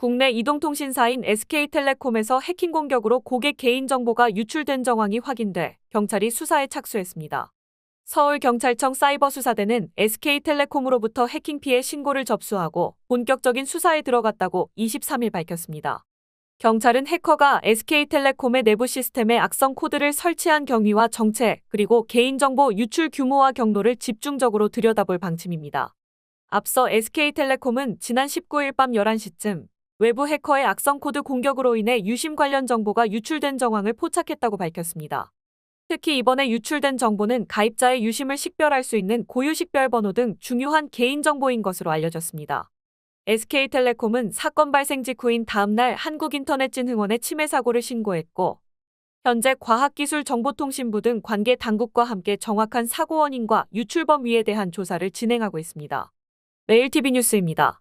국내 이동통신사인 SK텔레콤에서 해킹 공격으로 고객 개인정보가 유출된 정황이 확인돼 경찰이 수사에 착수했습니다. 서울경찰청 사이버수사대는 SK텔레콤으로부터 해킹 피해 신고를 접수하고 본격적인 수사에 들어갔다고 23일 밝혔습니다. 경찰은 해커가 SK텔레콤의 내부 시스템에 악성 코드를 설치한 경위와 정체, 그리고 개인정보 유출 규모와 경로를 집중적으로 들여다볼 방침입니다. 앞서 SK텔레콤은 지난 19일 밤 11시쯤 외부 해커의 악성 코드 공격으로 인해 유심 관련 정보가 유출된 정황을 포착했다고 밝혔습니다. 특히 이번에 유출된 정보는 가입자의 유심을 식별할 수 있는 고유 식별 번호 등 중요한 개인정보인 것으로 알려졌습니다. SK텔레콤은 사건 발생 직후인 다음날 한국인터넷진흥원에 침해 사고를 신고했고, 현재 과학기술정보통신부 등 관계 당국과 함께 정확한 사고 원인과 유출 범위에 대한 조사를 진행하고 있습니다. 매일TV 뉴스입니다.